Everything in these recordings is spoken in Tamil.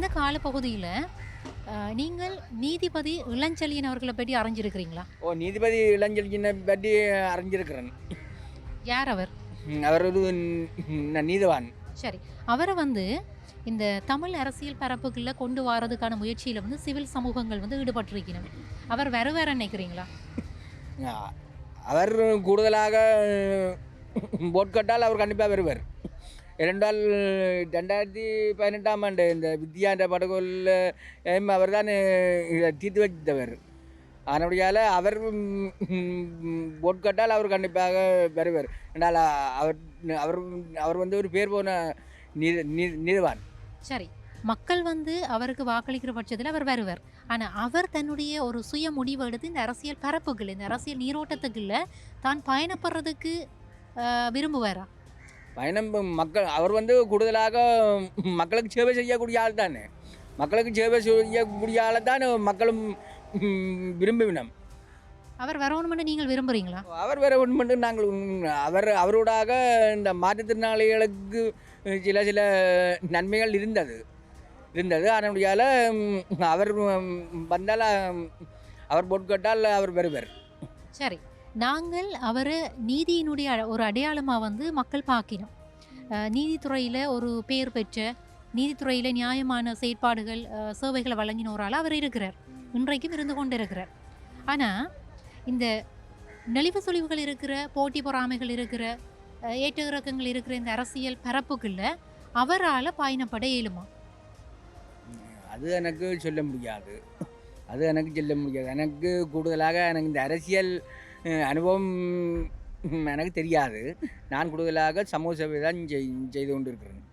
இந்த காலப்பகுதியில் நீங்கள் நீதிபதி இளஞ்செழியன் அவர்களை பற்றி அறிஞ்சிருக்கிறீங்களா ஓ நீதிபதி இளஞ்செழியனை பற்றி அறிஞ்சிருக்கிறேன் யார் அவர் அவர் ஒரு நீதவான் சரி அவரை வந்து இந்த தமிழ் அரசியல் பரப்புகளில் கொண்டு வரதுக்கான முயற்சியில் வந்து சிவில் சமூகங்கள் வந்து ஈடுபட்டிருக்கணும் அவர் வேற வேற நினைக்கிறீங்களா அவர் கூடுதலாக போட் கட்டால் அவர் கண்டிப்பாக வருவார் ஏனென்றால் ரெண்டாயிரத்தி பதினெட்டாம் ஆண்டு இந்த வித்யாண்ட படுகொல்ல அவர் தான் இதை தீர்த்து வைத்தவர். அதனுடையால் அவர் போட் கட்டால் அவர் கண்டிப்பாக வருவார் என்றால் அவர் அவர் அவர் வந்து ஒரு பேர் போன நீத நீ- சரி. மக்கள் வந்து அவருக்கு வாக்களிக்கிற பட்சத்தில் அவர் வருவார். ஆனால் அவர் தன்னுடைய ஒரு சுய முடிவு எடுத்து இந்த அரசியல் பரப்புகள் இந்த அரசியல் நீரோட்டத்துக்குள்ள தான் பயணப்படுறதுக்கு விரும்புவாரா? பயணம் மக்கள் அவர் வந்து கூடுதலாக மக்களுக்கு சேவை செய்யக்கூடிய ஆள் தானே. மக்களுக்கு சேவை செய்யக்கூடிய ஆளை தான் மக்களும் விரும்பினோம் அவர் வரணும்னு நீங்கள் விரும்புறீங்களா? அவர் மட்டும் நாங்கள் அவர் அவரோடாக இந்த மாற்றுத்திறனாளிகளுக்கு சில சில நன்மைகள் இருந்தது. இருந்தது. அதனுடையால் அவர் வந்தால் அவர் போட்கட்டால் அவர் வருவார். சரி. நாங்கள் அவரை நீதியினுடைய ஒரு அடையாளமாக வந்து மக்கள் பார்க்கணும். நீதித்துறையில் ஒரு பேர் பெற்ற நீதித்துறையில் நியாயமான செயற்பாடுகள் சேவைகளை வழங்கினோரால் அவர் இருக்கிறார். இன்றைக்கும் இருந்து கொண்டு இருக்கிறார் ஆனால் இந்த நெளிவு சொலிவுகள் இருக்கிற போட்டி பொறாமைகள் இருக்கிற ஏற்ற இறக்கங்கள் இருக்கிற இந்த அரசியல் பரப்புக்குள்ள அவரால் பயணப்பட இயலுமா? அது எனக்கு சொல்ல முடியாது. அது எனக்கு சொல்ல முடியாது. எனக்கு கூடுதலாக எனக்கு இந்த அரசியல் அனுபவம் எனக்கு தெரியாது. நான் கூடுதலாக சமூக சேவை தான் செய்து கொண்டு இருக்கிறேன்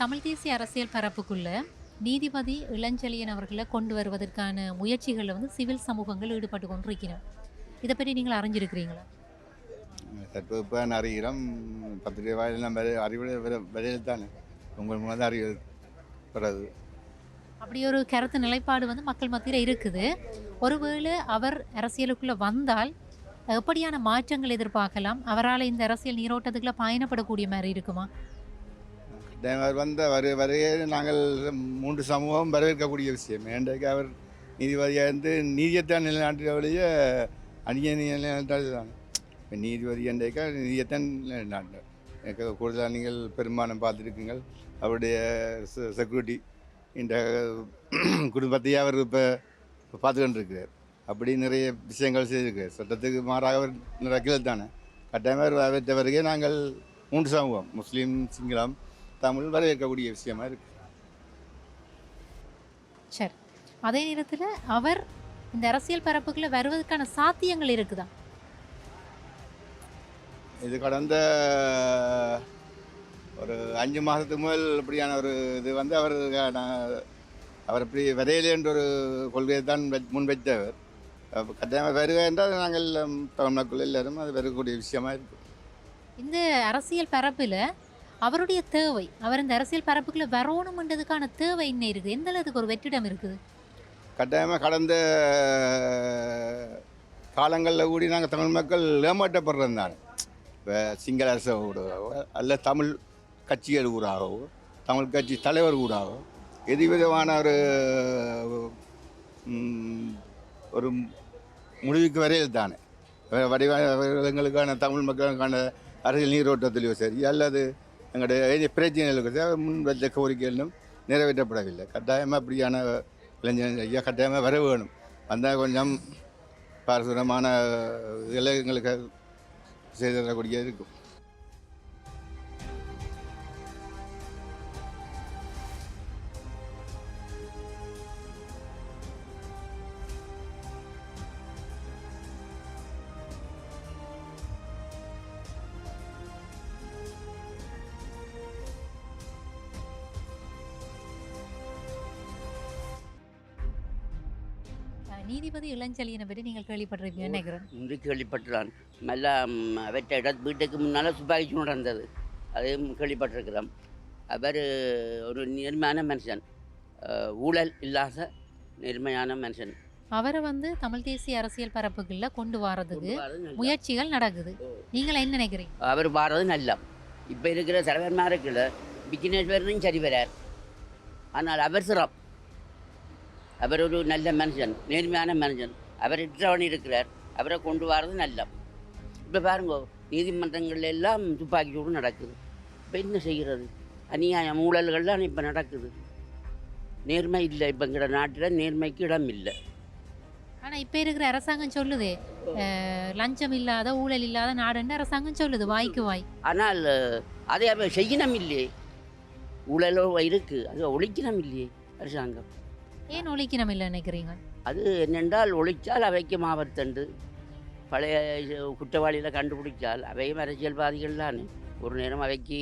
தமிழ் தேசிய அரசியல் பரப்புக்குள்ள நீதிபதி இளஞ்செழியன் அவர்களை கொண்டு வருவதற்கான முயற்சிகளில் வந்து சிவில் சமூகங்கள் ஈடுபட்டு கொண்டிருக்கிறோம் இதை பற்றி நீங்கள் அறிஞ்சிருக்கிறீங்களா? தற்போது அறிகிறோம் பத்திரிகை வாயில் நம்ம அறிவு விரையில் தானே உங்கள் மூலம் தான் அறிவு அப்படி ஒரு கருத்து நிலைப்பாடு வந்து மக்கள் மத்தியில் இருக்குது. ஒருவேளை அவர் அரசியலுக்குள்ளே வந்தால் எப்படியான மாற்றங்கள் எதிர்பார்க்கலாம்? அவரால் இந்த அரசியல் நீரோட்டத்துக்குள்ள பயணப்படக்கூடிய மாதிரி இருக்குமா? அவர் வந்த வரு வரையே நாங்கள் மூன்று சமூகம் வரவேற்கக்கூடிய விஷயம். ஏன்றைக்கு அவர் நீதிபதியாக இருந்து நீதியத்தான் நிலைநாட்டுடைய அந்நிய நிலைநாட்டாங்க தான் இப்போ நீதிபதி என்றைக்கா நீதியத்தான் நிலைநாட்டு எனக்கு கூடுதலாக நீங்கள் பெரும்பாலும் பார்த்துருக்கீங்கள். அவருடைய செக்யூரிட்டி இந்த குடும்பத்தையே அவர் இப்போ பார்த்துக்கிட்டு இருக்கிறார் அப்படி நிறைய விஷயங்கள் செய்திருக்கார் சட்டத்துக்கு மாறாக அவர் நடக்கிறது தானே. கட்டாயமாக அவர் வரவேற்ற வருகை நாங்கள் மூன்று சமூகம் முஸ்லீம் சிங்களம் தமிழ் வரவேற்கக்கூடிய விஷயமா இருக்கு. சரி. அதே நேரத்தில் அவர் இந்த அரசியல் பரப்புக்குள்ள வருவதற்கான சாத்தியங்கள் இருக்குதா? இது கடந்த ஒரு அஞ்சு மாதத்துக்கு முதல் இப்படியான ஒரு இது வந்து அவர் அவர் இப்படி வரையிலேன்ற ஒரு கொள்கையை தான் வெ- முன்வைத்தவர். அப்ப கட்டாயமாக வருக என்றால் நாங்கள் ம், தமிழ் மக்கள் எல்லாரும் அது வரக்கூடிய விஷயமா இருக்கு. இந்த அரசியல் பரப்பில் அவருடைய தேவை அவர் இந்த அரசியல் பரப்புக்குள்ள வரணுமன்றதுக்கான தேவை என்ன இருக்குது? எந்த அளவுக்கு ஒரு வெற்றிடம் இருக்குது? கட்டாயமாக கடந்த காலங்களில் கூடி நாங்கள் தமிழ் மக்கள் ஏமாற்றப்படுறது தான் இப்போ சிங்கள அரசு ஊடாகவோ அல்ல தமிழ் கட்சிகள் ஊடாகவோ தமிழ் கட்சி தலைவர் ஊடாகவோ எது விதமான ஒரு ஒரு முடிவுக்கு வரையில் தானே வடிவங்களுக்கான தமிழ் மக்களுக்கான அரசியல் நீரோட்டத்திலேயோ சரி அல்லது எங்களுடைய ஏதே பிரச்சனைகளுக்கு முன் வச்ச கோரிக்கைகளும் நிறைவேற்றப்படவில்லை. கட்டாயமாக அப்படியான இளைஞர் ஐயா கட்டாயமாக வர வேணும். வந்தால் கொஞ்சம் பாரசூரமான இதெல்லாம் எங்களுக்கு செய்து தரக்கூடிய இருக்கும். நீதிபதி இளஞ்செழியனை பற்றி நீங்கள் கேள்விப்பட்டிருப்பீங்கன்னு நினைக்கிறேன். இன்று கேள்விப்பட்டுதான் நல்லா அவற்றை வீட்டுக்கு முன்னால் துப்பாக்கி நடந்தது. அதையும் கேள்விப்பட்டிருக்கிறோம். அவர் ஒரு நேர்மையான மனுஷன். ஊழல் இல்லாத நேர்மையான மனுஷன். அவரை வந்து தமிழ் தேசிய அரசியல் பரப்புகளில் கொண்டு வரதுக்கு. முயற்சிகள் நடக்குது. நீங்கள் என்ன நினைக்கிறீங்க? அவர் வாரது நல்ல. இப்போ இருக்கிற தலைவர்மாருக்குள்ள விக்னேஸ்வரனும் சரி வரார். ஆனால் அவர் சிறம் அவர் ஒரு நல்ல மனுஷன் நேர்மையான மனுஷன் அவர் இற்றவன் இருக்கிறார் அவரை கொண்டு வரது நல்ல இப்போ பாருங்க நீதிமன்றங்கள்ல எல்லாம் துப்பாக்கி சூடு நடக்குது இப்போ என்ன செய்கிறது அநியாயம் ஊழல்கள்லாம் இப்போ நடக்குது நேர்மை இல்லை இப்போ எங்களோட நாட்டில் நேர்மைக்கு இடம் இல்லை ஆனால் இப்போ இருக்கிற அரசாங்கம் சொல்லுதே லஞ்சம் இல்லாத ஊழல் இல்லாத நாடுன்னு அரசாங்கம் சொல்லுது வாய்க்கு வாய் ஆனால் அதை செய்யணும் இல்லையே ஊழலோ இருக்குது அதை ஒழிக்கணும் இல்லையே அரசாங்கம் ஏன் ஒழிக்கணும் இல்லை நினைக்கிறீங்க? அது என்னென்றால் ஒழித்தால் அவைக்கு ஆபத்துண்டு பழைய குற்றவாளிகளை கண்டுபிடிச்சால் அவையும் அரசியல்வாதிகள் தானே. ஒரு நேரம் அவைக்கு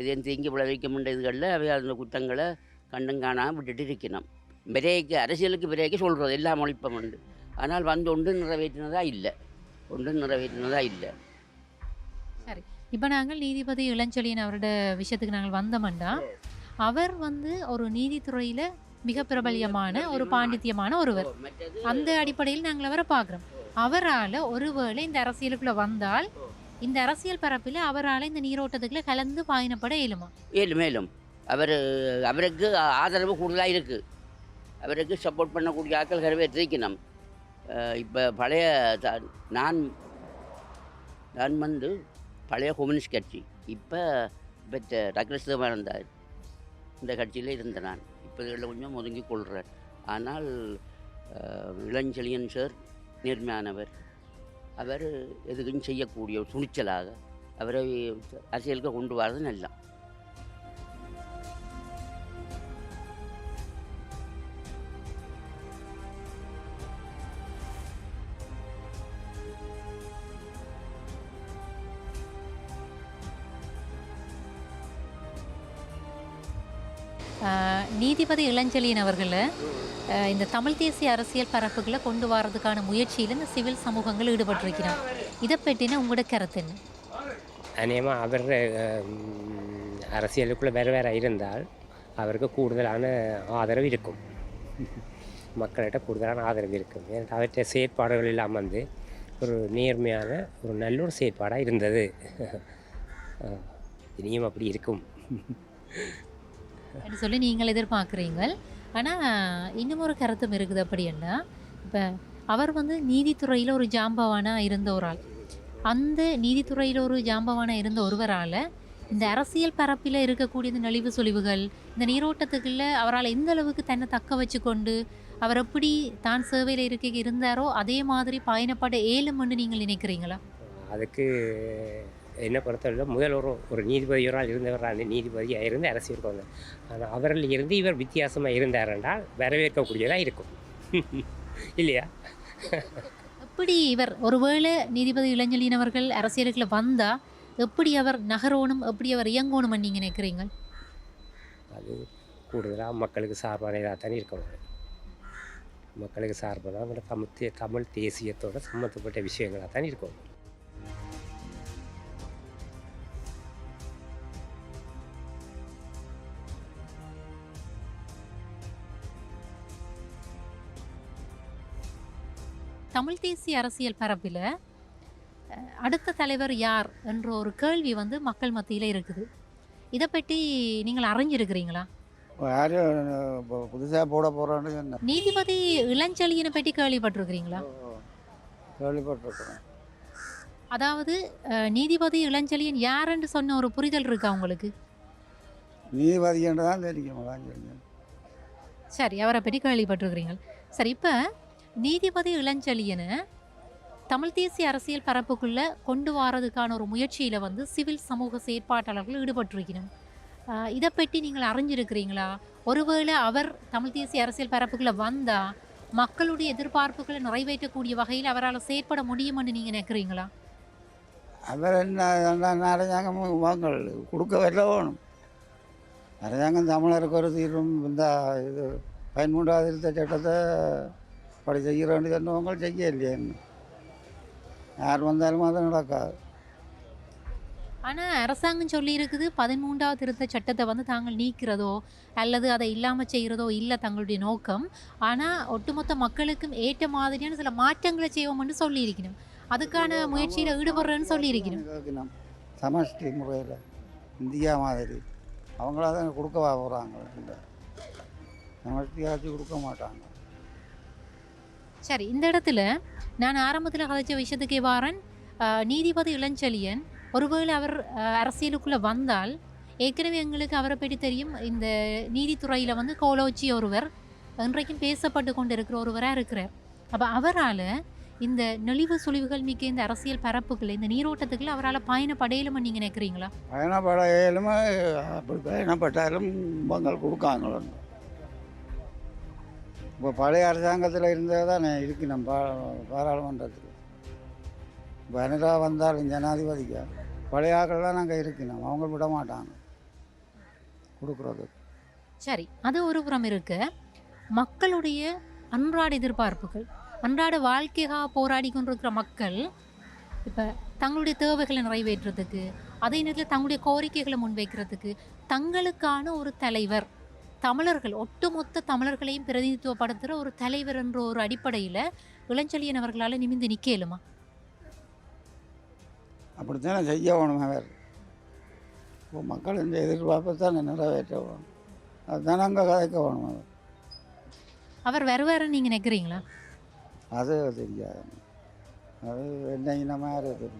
எதையும் தீங்கி விளைவிக்க முடிய இதுகளில் அவை அந்த குற்றங்களை கண்டும் காணாமல் விட்டுட்டு இருக்கணும் விரைக்கு அரசியலுக்கு விரைக்கு சொல்கிறது எல்லாம் ஒழிப்பம் உண்டு ஆனால் வந்து ஒன்று நிறைவேற்றினதா இல்லை. ஒன்று நிறைவேற்றினதா இல்லை. இப்போ நாங்கள் நீதிபதி இளஞ்செழியன் அவரோட விஷயத்துக்கு நாங்கள் வந்தோம்னா அவர் வந்து ஒரு நீதித்துறையில் மிக பிரபல்யமான ஒரு பாண்டித்யமான ஒருவர். அந்த அடிப்படையில் நாங்கள் அவரை பார்க்குறோம். அவரால் ஒருவேளை இந்த அரசியலுக்குள்ளே வந்தால் இந்த அரசியல் பரப்பில் அவரால் இந்த நீரோட்டத்துக்குள்ள கலந்து பாயினப்பட இயலுமா? மேலும் மேலும் அவர் அவருக்கு ஆதரவு கூடுதலாக இருக்குது அவருக்கு சப்போர்ட் பண்ணக்கூடிய ஆட்கள் நிறைவேற்றிருக்கணும். இப்போ பழைய நான் நான் வந்து பழைய கம்யூனிஸ்ட் கட்சி. இப்போ இப்போ டாக்டர் சிதம்பரம் இந்த கட்சியில் இருந்த நான். இப்போ இதில் கொஞ்சம் ஒதுங்கி கொள்கிறார் ஆனால் இளஞ்செழியன் சார் நேர்மையானவர். அவர் எதுக்கும் செய்யக்கூடிய துணிச்சலாக அவரை அரசியலுக்கு கொண்டு வரது நல்லா நீதிபதி இளஞ்செழியன் அவர்களை இந்த தமிழ் தேசிய அரசியல் பரப்புகளை கொண்டு வரதுக்கான முயற்சியில் இந்த சிவில் சமூகங்கள் ஈடுபட்டிருக்கிறார் இதை பற்றின உங்களோட கருத்து என்ன? அநேகமாக அவர் அரசியலுக்குள்ளே வேறு வேற இருந்தால் அவருக்கு கூடுதலான ஆதரவு இருக்கும். மக்கள்கிட்ட கூடுதலான ஆதரவு இருக்கும். ஏன்னா அவற்றை செயற்பாடுகள் இல்லாமல் வந்து ஒரு நேர்மையான ஒரு நல்ல ஒரு செயற்பாடாக இருந்தது இனியும் அப்படி இருக்கும். அப்படின்னு சொல்லி நீங்கள் எதிர்பார்க்குறீங்க ஆனால் இன்னும் ஒரு கருத்தும் இருக்குது அப்படின்னா இப்போ அவர் வந்து நீதித்துறையில் ஒரு ஜாம்பவானாக இருந்த ஒரு ஆள். அந்த நீதித்துறையில் ஒரு ஜாம்பவானாக இருந்த ஒருவரால் இந்த அரசியல் பரப்பில் இருக்கக்கூடிய இந்த நலிவு சொலிவுகள் இந்த நீரோட்டத்துக்குள்ள அவரால் எந்த அளவுக்கு தன்னை தக்க வச்சு கொண்டு அவர் எப்படி தான் சேவையில் இருக்க இருந்தாரோ அதே மாதிரி பயணப்பட ஏழும்னு நீங்கள் நினைக்கிறீங்களா? அதுக்கு என்ன பொறுத்தவரை முதல் ஒரு ஒரு நீதிபதியோரால் இருந்தவரால் நீதிபதியாக இருந்து அரசியலுக்கு வந்தார் ஆனால் அவரில் இருந்து இவர் வித்தியாசமாக இருந்தார் என்றால் வரவேற்கக்கூடியதாக இருக்கும். இல்லையா? எப்படி இவர் ஒருவேளை நீதிபதி இளஞ்செழியன் அவர்கள் அரசியலுக்குள்ள வந்தா எப்படி அவர் நகரோணும் எப்படி அவர் இயங்கணும்னு நீங்கள் நினைக்கிறீங்க? அது கூடுதலாக மக்களுக்கு சார்பான இதாக தானே இருக்கணும் மக்களுக்கு நம்ம தமிழ் தமிழ் தேசியத்தோட சம்மந்தப்பட்ட விஷயங்களாக தான் இருக்கும். தமிழ் தேசிய அரசியல் பரப்பில் அடுத்த தலைவர் யார் என்ற ஒரு கேள்வி வந்து மக்கள் மத்தியில் இருக்குது. இதை பற்றி நீங்கள் அறிஞ்சிருக்கிறீங்களா? யாரும் புதுசாக போட போகிறான்னு நீதிபதி இளஞ்செழியனை பற்றி கேள்விப்பட்டிருக்கிறீங்களா? கேள்விப்பட்டிருக்கிறேன். அதாவது நீதிபதி இளஞ்செழியன் யாருன்னு சொன்ன ஒரு புரிதல் இருக்கா உங்களுக்கு? நீதிபதின்ற தான் தெரியும் சரி அவரை பற்றி கேள்விப்பட்டிருக்கிறீங்க சரி இப்போ நீதிபதி இளஞ்செழியனை தமிழ் தேசிய அரசியல் பரப்புக்குள்ளே கொண்டு வரதுக்கான ஒரு முயற்சியில் வந்து சிவில் சமூக செயற்பாட்டாளர்கள் ஈடுபட்டிருக்கணும். இதை பற்றி நீங்கள் அறிஞ்சிருக்கிறீங்களா? ஒருவேளை அவர் தமிழ் தேசிய அரசியல் பரப்புக்குள்ளே வந்தால் மக்களுடைய எதிர்பார்ப்புகளை நிறைவேற்றக்கூடிய வகையில் அவரால் செயற்பட முடியும்னு நீங்கள் நினைக்கிறீங்களா? அவர் என்ன அரசாங்கம் வாங்கல் கொடுக்க வரல வேணும். அரசாங்கம் தமிழருக்கு ஒரு தீர்வும் இந்த இது பதிமூன்றாவது திருத்த சட்டத்தை படி செய்கிறோன்னு சொன்னவங்க செய்ய இல்லையா இன்னும் யார் வந்தாலும் அது நடக்காது. ஆனால் அரசாங்கம் சொல்லியிருக்குது பதிமூன்றாவது திருத்த சட்டத்தை வந்து தாங்கள் நீக்கிறதோ அல்லது அதை இல்லாமல் செய்கிறதோ இல்லை தங்களுடைய நோக்கம். ஆனால் ஒட்டுமொத்த மக்களுக்கும் ஏற்ற மாதிரியான சில மாற்றங்களை செய்வோம்னு சொல்லியிருக்கணும். அதுக்கான முயற்சியில் ஈடுபடுறேன்னு சொல்லியிருக்கணும். சமஷ்டி முறையில் இந்தியா மாதிரி. அவங்களா தான் கொடுக்கவா போகிறாங்க சமஷ்டி ஆட்சி கொடுக்க மாட்டாங்க. சரி இந்த இடத்துல நான் ஆரம்பத்தில் கதைச்ச விஷயத்துக்கே வாரன் நீதிபதி இளஞ்செழியன் ஒருவேளை அவர் அரசியலுக்குள்ளே வந்தால் ஏற்கனவே எங்களுக்கு அவரை பற்றி தெரியும். இந்த நீதித்துறையில் வந்து கோலோச்சி ஒருவர் இன்றைக்கும் பேசப்பட்டு கொண்டு இருக்கிற ஒருவராக இருக்கிறார். அப்போ அவரால் இந்த நெளிவு சுழிவுகள் மிக்க இந்த அரசியல் பரப்புகள் இந்த நீரோட்டத்துக்குள்ள அவரால் பயணப்படையலுமா நீங்கள் நினைக்கிறீங்களா? பயணப்பட அப்படி பயணப்பட்டாலும் இவங்க கொடுக்காங்களோ இப்போ பழைய அரசாங்கத்தில் இருந்தது தானே இருக்கு நம்ம பா- பாராளுமன்றத்தில். இப்போ வந்தாலும் ஜனாதிபதிக்கு பழைய ஆக்கள்லாம் நாங்கள் இருக்கணும் அவங்க விட மாட்டாங்க. கொடுக்குறது. சரி அது ஒரு புறம் இருக்க. மக்களுடைய அன்றாட எதிர்பார்ப்புகள் அன்றாட வாழ்க்கையாக போராடி கொண்டிருக்கிற மக்கள் இப்போ தங்களுடைய தேவைகளை நிறைவேற்றுறதுக்கு அதே நேரத்தில் தங்களுடைய கோரிக்கைகளை முன்வைக்கிறதுக்கு தங்களுக்கான ஒரு தலைவர் தமிழர்கள் ஒட்டுமொத்த தமிழர்களையும் பிரதிநிதித்துவப்படுத்துகிற ஒரு தலைவர் என்ற ஒரு அடிப்படையில் இளஞ்செழியன் அவர்களால் நிமிந்து நிற்கலுமா அப்படித்தானே செய்ய வேணும் அவர். இப்போ மக்கள் இந்த எதிர்பார்ப்பை தானே நிறைவேற்ற வேணும். அதுதானே அங்கே கதைக்க வேணும் அவர். அவர் வருவாருன்னு நீங்கள் நினைக்கிறீங்களா? அது தெரியாது. அது என்ன இனமாக இருக்குது?